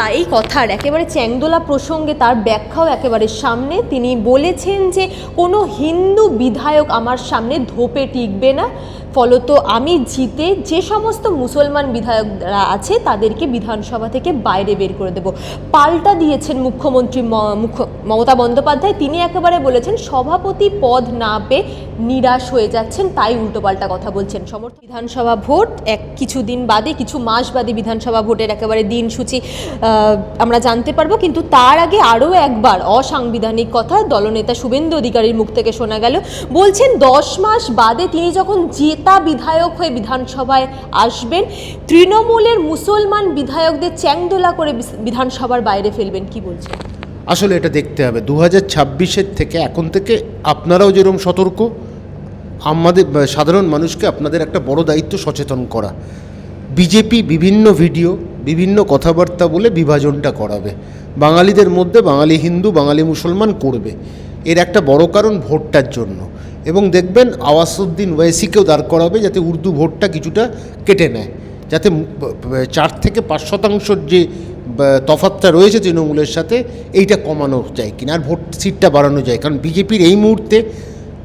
তাই এই কথার একেবারে চ্যাংদোলা প্রসঙ্গে তার ব্যাখ্যাও একেবারে সামনে। তিনি বলেছেন যে কোনো হিন্দু বিধায়ক আমার সামনে ধোপে টিকবে না। ফলত আমি জিতে যে সমস্ত মুসলমান বিধায়করা আছে তাদেরকে বিধানসভা থেকে বাইরে বের করে দেব। পাল্টা দিয়েছেন মুখ্যমন্ত্রী মমতা বন্দ্যোপাধ্যায়। তিনি একেবারে বলেছেন, সভাপতি পদ না পেয়ে নিরাশ হয়ে যাচ্ছেন, তাই উল্টোপাল্টা কথা বলছেন। সমর্থ বিধানসভা ভোট, এক কিছুদিন বাদে, কিছু মাস বাদে বিধানসভা ভোটের একেবারে দিনসূচি আমরা জানতে পারব। কিন্তু তার আগে আরও একবার অসাংবিধানিক কথা দলনেতা শুভেন্দু অধিকারীর মুখ থেকে শোনা গেল। বলছেন, দশ মাস বাদে তিনি যখন জেতা বিধায়ক হয়ে বিধানসভায় আসবেন। তৃণমূলের মুসলমান বিধায়কদের চ্যাংদোলা করে বিধানসভার বাইরে ফেলবেন, কি বলছেন? আসলে এটা দেখতে হবে। দু হাজার থেকে এখন থেকে আপনারাও যেরকম সতর্ক, আমাদের সাধারণ মানুষকে আপনাদের একটা বড় দায়িত্ব সচেতন করা। বিজেপি বিভিন্ন ভিডিও, বিভিন্ন কথাবার্তা বলে বিভাজনটা করাবে। বাঙালিদের মধ্যে বাঙালি হিন্দু, বাঙালি মুসলমান করবে। এর একটা বড় কারণ ভোটটার জন্য। এবং দেখবেন আওয়াসুদ্দিন ওয়েসিকেও দাঁড় করাবে যাতে উর্দু ভোটটা কিছুটা কেটে নেয়। যাতে চার থেকে পাঁচ শতাংশর যে তফাতটা রয়েছে তৃণমূলের সাথে, এইটা কমানো যায় কিনা আর ভোট সিটটা বাড়ানো যায়। কারণ বিজেপির এই মুহূর্তে,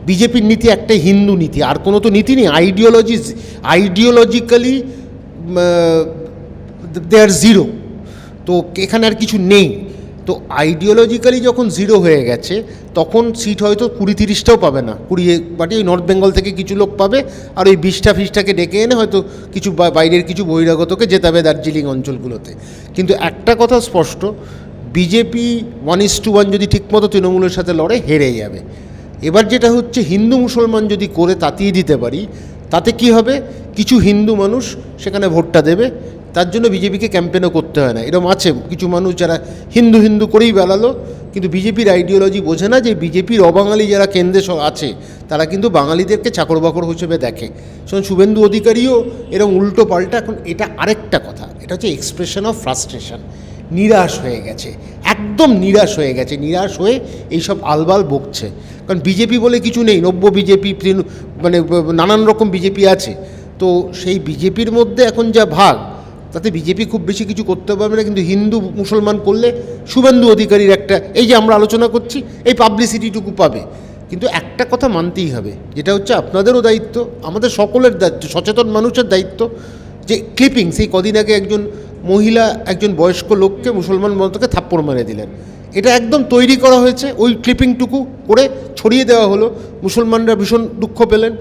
বিজেপির নীতি একটাই হিন্দু নীতি। আর কোনো তো নীতি নেই। Ideology ideologically they are zero তো এখানে আর কিছু নেই। তো আইডিওলজিক্যালি যখন জিরো হয়ে গেছে, তখন সিট হয়তো কুড়ি তিরিশটাও পাবে না। কুড়ি বাটি ওই নর্থ বেঙ্গল থেকে কিছু লোক পাবে, আর ওই বিশটা ফিসটাকে ডেকে এনে হয়তো কিছু বাইরের কিছু বহিরাগতকে জেতাবে দার্জিলিং অঞ্চলগুলোতে। কিন্তু একটা কথা স্পষ্ট BJP one is two one যদি ঠিকমতো তৃণমূলের সাথে লড়ে, হেরে যাবে। এবার যেটা হচ্ছে, হিন্দু মুসলমান যদি করে তাতিয়ে দিতে পারি, তাতে কি হবে? কিছু হিন্দু মানুষ সেখানে ভোটটা দেবে তার জন্য বিজেপিকে ক্যাম্পেনও করতে হয় না। এরকম আছে কিছু মানুষ যারা হিন্দু হিন্দু করেই বেড়ালো, কিন্তু বিজেপির আইডিওলজি বোঝে না যে বিজেপির অবাঙালি যারা কেন্দ্রে আছে, তারা কিন্তু বাঙালিদেরকে চাকর বাকর হিসেবে দেখে। সুতরাং শুভেন্দু অধিকারীও এরকম উল্টো পাল্টা, এখন এটা আরেকটা কথা, এটা হচ্ছে এক্সপ্রেশন অফ ফ্রাস্ট্রেশন নিরাশ হয়ে গেছে, একদম নিরাশ হয়ে গেছে, নিরাশ হয়ে এইসব আলবাল বকছে। কারণ বিজেপি বলে কিছু নেই, নব্য বিজেপি মানে নানান রকম বিজেপি আছে। তো সেই বিজেপির মধ্যে এখন যা ভাগ তাতে বিজেপি খুব বেশি কিছু করতে পারবে না, কিন্তু হিন্দু মুসলমান করলে শুভেন্দু অধিকারীর একটা, এই যে আমরা আলোচনা করছি, এই পাবলিসিটিটুকু পাবে। কিন্তু একটা কথা মানতেই হবে, যেটা হচ্ছে আপনাদেরও দায়িত্ব, আমাদের সকলের দায়িত্ব, সচেতন মানুষের দায়িত্ব, যে ক্লিপিং সেই কদিন আগে একজন মহিলা, একজন বয়স্ক লোককে মুসলমান মতকে থাপ্পড় মেরে দিলেন। এটা একদম তৈরি করা হয়েছে, ওই ক্লিপিংটুকু করে ছড়িয়ে দেওয়া হলো, মুসলমানরা ভীষণ দুঃখ পেলেন,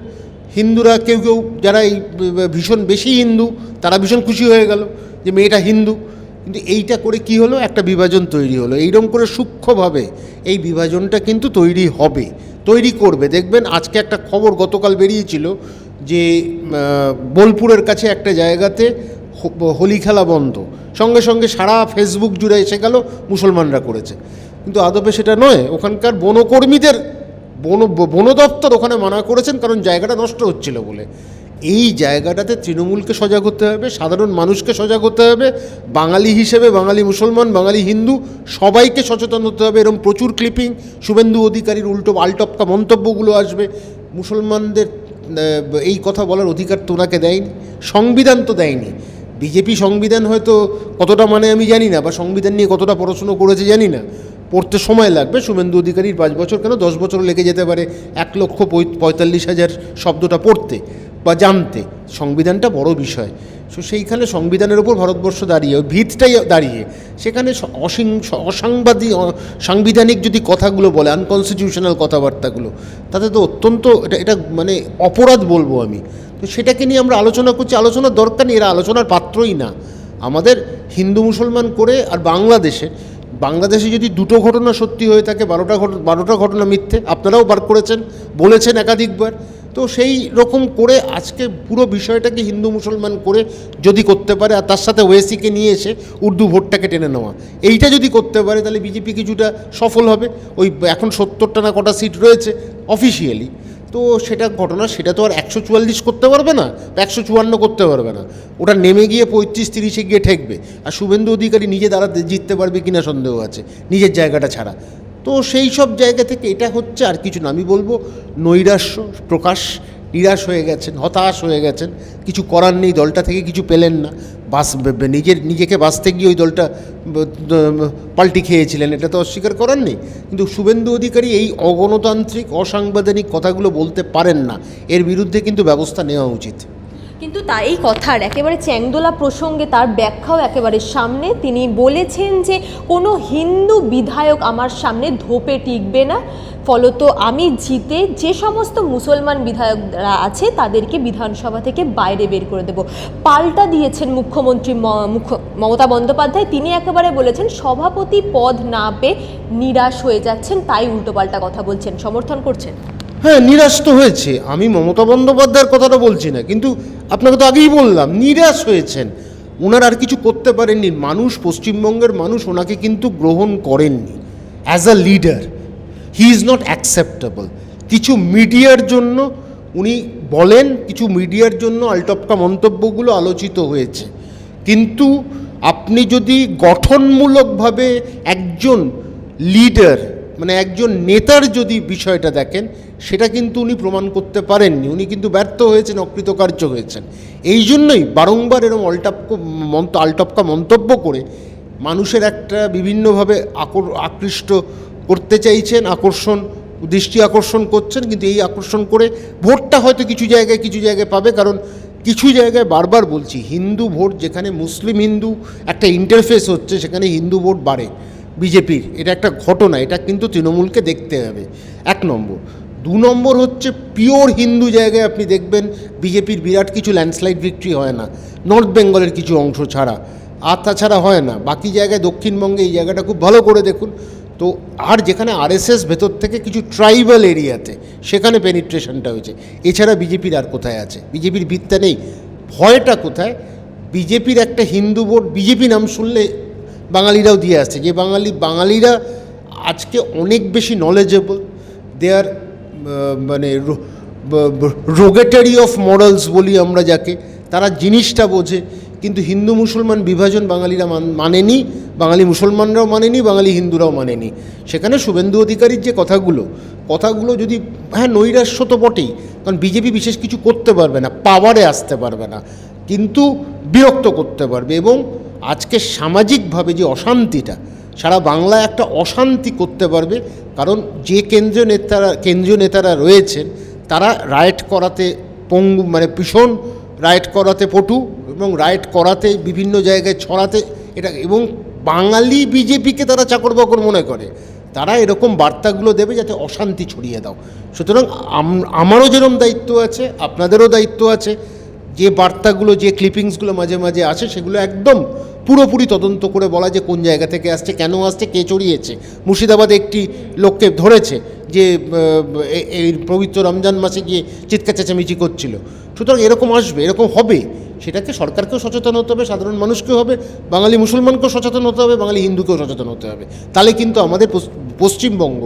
হিন্দুরা কেউ কেউ, যারা এই ভীষণ বেশি হিন্দু তারা ভীষণ খুশি হয়ে গেল যে মেয়েটা হিন্দু। কিন্তু এইটা করে কি হলো? একটা বিভাজন তৈরি হলো। এইরকম করে সূক্ষ্মভাবে এই বিভাজনটা কিন্তু তৈরি হবে, তৈরি করবে। দেখবেন আজকে একটা খবর গতকাল বেরিয়েছিল যে বোলপুরের কাছে একটা জায়গাতে হোলি খেলা বন্ধ। সঙ্গে সঙ্গে সারা ফেসবুক জুড়ে এসে গেল, মুসলমানরা করেছে। কিন্তু আদপে সেটা নয়, ওখানকার বনকর্মীদের, বন বন দপ্তর ওখানে মানা করেছেন কারণ জায়গাটা নষ্ট হচ্ছিল বলে। এই জায়গাটাতে তৃণমূলকে সজাগ হতে হবে, সাধারণ মানুষকে সজাগ হতে হবে, বাঙালি হিসেবে বাঙালি মুসলমান, বাঙালি হিন্দু সবাইকে সচেতন হতে হবে। এরকম প্রচুর ক্লিপিং শুভেন্দু অধিকারীর উল্টো আলটপকা মন্তব্যগুলো আসবে। মুসলমানদের এই কথা বলার অধিকার তো ওনাকে দেয়নি, সংবিধান তো দেয়নি। বিজেপি সংবিধান হয়তো কতটা মানে আমি জানি না, বা সংবিধান নিয়ে কতটা পড়াশুনো করেছে জানি না। পড়তে সময় লাগবে, শুভেন্দু অধিকারীর পাঁচ বছর কেন? দশ বছর লেগে যেতে পারে, এক লক্ষ পঁয়- পঁয়তাল্লিশ হাজার শব্দটা পড়তে। বা জানতে। সংবিধানটা বড় বিষয়। সো সেইখানে সংবিধানের ওপর ভারতবর্ষ দাঁড়িয়ে ওই ভিতটাই দাঁড়িয়ে, সেখানে অসিং- অসাংবাদিক সাংবিধানিক যদি কথাগুলো বলে আনকনস্টিটিউশনাল কথাবার্তাগুলো, তাতে তো অত্যন্ত এটা এটা মানে অপরাধ বলব আমি। তো সেটাকে নিয়ে আমরা আলোচনা করছি। আলোচনার দরকার নেই, এরা আলোচনার পাত্রই না। আমাদের হিন্দু মুসলমান করে আর বাংলাদেশে বাংলাদেশে যদি দুটো ঘটনা সত্যি হয়ে থাকে, বারোটা ঘটনা বারোটা ঘটনা মিথ্যে, আপনারাও বার করেছেন, বলেছেন একাধিকবার তো সেই রকম করে আজকে পুরো বিষয়টাকে হিন্দু মুসলমান করে যদি করতে পারে আর তার সাথে ওয়েসিকে নিয়ে এসে উর্দু ভোটটাকে টেনে নেওয়া। এইটা যদি করতে পারে তাহলে বিজেপি কিছুটা সফল হবে। ওই এখন সত্তরটা না কটা সিট রয়েছে অফিসিয়ালি তো সেটা ঘটনা, সেটা তো আর একশো চুয়াল্লিশ করতে পারবে না একশো চুয়ান্ন করতে পারবে না। ওটা নেমে গিয়ে পঁয়ত্রিশ তিরিশে গিয়ে ঠেকবে। আর শুভেন্দু অধিকারী নিজে দ্বারা জিততে পারবে কিনা সন্দেহ আছে, নিজের জায়গাটা ছাড়া। তো সেই সব জায়গা থেকে এটা হচ্ছে আর কিছু না। আমি বলব, নৈরাশ্য প্রকাশ, নিরাশ হয়ে গেছেন, হতাশ হয়ে গেছেন। কিছু করার নেই, দলটা থেকে কিছু পেলেন না। বাস নিজের, নিজেকে বাঁচতে গিয়ে ওই দলটা পাল্টি খেয়েছিলেন, এটা তো অস্বীকার করার নেই। কিন্তু শুভেন্দু অধিকারী এই অগণতান্ত্রিক, অসাংবিধানিক কথাগুলো বলতে পারেন না। এর বিরুদ্ধে কিন্তু ব্যবস্থা নেওয়া উচিত। কিন্তু তা এই কথার, একেবারে চ্যাংদোলা প্রসঙ্গে তার ব্যাখ্যাও একেবারে সামনে। তিনি বলেছেন যে, কোনো হিন্দু বিধায়ক আমার সামনে ধোপে টিকবে না। ফলত আমি জিতে যে সমস্ত মুসলমান বিধায়করা আছে, তাদেরকে বিধানসভা থেকে বাইরে বের করে দেব। পাল্টা দিয়েছেন মুখ্যমন্ত্রী মমতা বন্দ্যোপাধ্যায়। তিনি একেবারে বলেছেন, সভাপতি পদ না পেয়ে নিরাশ হয়ে যাচ্ছেন, তাই উল্টোপাল্টা কথা বলছেন। সমর্থন করছেন? হ্যাঁ নিরাশ তো হয়েছে। আমি মমতা বন্দ্যোপাধ্যায়ের কথাটা বলছি না, কিন্তু আপনাকে তো আগেই বললাম, নিরাশ হয়েছেন। ওনার আর কিছু করতে পারেননি, মানুষ, পশ্চিমবঙ্গের মানুষ ওনাকে কিন্তু গ্রহণ করেননি। As a leader he is not acceptable কিছু মিডিয়ার জন্য উনি বলেন, কিছু মিডিয়ার জন্য আলটপকা মন্তব্যগুলো আলোচিত হয়েছে। কিন্তু আপনি যদি গঠনমূলকভাবে একজন লিডার মানে একজন নেতার যদি বিষয়টা দেখেন, সেটা কিন্তু উনি প্রমাণ করতে পারেননি। উনি কিন্তু ব্যর্থ হয়েছেন, অকৃতকার্য হয়েছেন। এই জন্যই বারংবার এরকম অল্টাপ মন্ত আলটপকা মন্তব্য করে মানুষের একটা বিভিন্নভাবে আকর, আকৃষ্ট করতে চাইছেন, আকর্ষণ, দৃষ্টি আকর্ষণ করছেন, কিন্তু এই আকর্ষণ করে ভোটটা হয়তো কিছু জায়গায় কিছু জায়গায় পাবে। কারণ কিছু জায়গায় বারবার বলছি, হিন্দু ভোট যেখানে মুসলিম হিন্দু একটা ইন্টারফেস হচ্ছে, সেখানে হিন্দু ভোট বাড়ে। বিজেপির, এটা একটা ঘটনা, এটা কিন্তু তৃণমূলকে দেখতে হবে। এক নম্বর। দু নম্বর হচ্ছে পিওর হিন্দু জায়গায় আপনি দেখবেন বিজেপির বিরাট কিছু ল্যান্ডস্লাইড ভিক্টরি হয় না। নর্থ বেঙ্গলের কিছু অংশ ছাড়া। আর তাছাড়া হয় না। বাকি জায়গায় দক্ষিণবঙ্গে এই জায়গাটা খুব ভালো করে দেখুন। তো আর যেখানে আরএসএস ভেতর থেকে কিছু ট্রাইবাল এরিয়াতে, সেখানে পেনিট্রেশনটা হয়েছে। এছাড়া বিজেপির আর কোথায় আছে? বিজেপির ভিত্তা নেই। ভয়টা কোথায়? বিজেপির একটা হিন্দু ভোট বিজেপি নাম শুনলে বাঙালিরাও দিয়ে আসছে। যে বাঙালি, বাঙালিরা আজকে অনেক বেশি নলেজেবল দে আর মানে রোগেটারি অফ মরালস বলি আমরা যাকে। তারা জিনিসটা বোঝে। কিন্তু হিন্দু মুসলমান বিভাজন বাঙালিরা মান- মানেনি। বাঙালি মুসলমানরাও মানেনি, বাঙালি হিন্দুরাও মানেনি। সেখানে শুভেন্দু অধিকারীর যে কথাগুলো কথাগুলো যদি হ্যাঁ নৈরাশ্য তো বটেই, কারণ বিজেপি বিশেষ কিছু করতে পারবে না পাওয়ারে আসতে পারবে না, কিন্তু বিরক্ত করতে পারবে এবং আজকে সামাজিকভাবে যে অশান্তিটা, সারা বাংলায় একটা অশান্তি করতে পারবে, কারণ যে কেন্দ্রীয় নেতারা কেন্দ্রীয় নেতারা রয়েছেন, তারা রাইট করাতে পঙ্গু মানে ভীষণ রাইট করাতে পটু এবং রাইট করাতে বিভিন্ন জায়গায় ছড়াতে এটা, এবং বাঙালি বিজেপিকে তারা চাকর বাকর মনে করে। তারা এরকম বার্তাগুলো দেবে যাতে অশান্তি ছড়িয়ে দাও। সুতরাং আমারও যেরকম দায়িত্ব আছে, আপনাদেরও দায়িত্ব আছে যে বার্তাগুলো, যে ক্লিপিংসগুলো মাঝে মাঝে আসে, সেগুলো একদম পুরোপুরি তদন্ত করে বলা যে কোন জায়গা থেকে আসছে, কেন আসছে, কে চড়িয়েছে। মুর্শিদাবাদে একটি লোককে ধরেছে যে এই পবিত্র রমজান মাসে গিয়ে চিৎকার চেঁচামেচি করছিল। সুতরাং এরকম আসবে, এরকম হবে। সেটাকে সরকারকেও সচেতন হতে হবে, সাধারণ মানুষকেও হবে, বাঙালি মুসলমানকেও সচেতন হতে হবে, বাঙালি হিন্দুকেও সচেতন হতে হবে। তাহলে কিন্তু আমাদের পশ্চিমবঙ্গ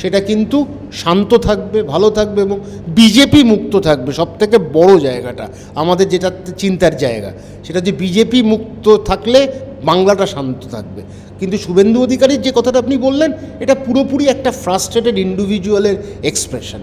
সেটা কিন্তু শান্ত থাকবে, ভালো থাকবে এবং বিজেপি মুক্ত থাকবে সব থেকে বড় জায়গাটা, আমাদের যেটা চিন্তার জায়গা। সেটা যে বিজেপি মুক্ত থাকলে বাংলাটা শান্ত থাকবে। কিন্তু শুভেন্দু অধিকারীর যে কথাটা আপনি বললেন, এটা পুরোপুরি একটা ফ্রাস্ট্রেটেড ইন্ডিভিজুয়ালের এক্সপ্রেশন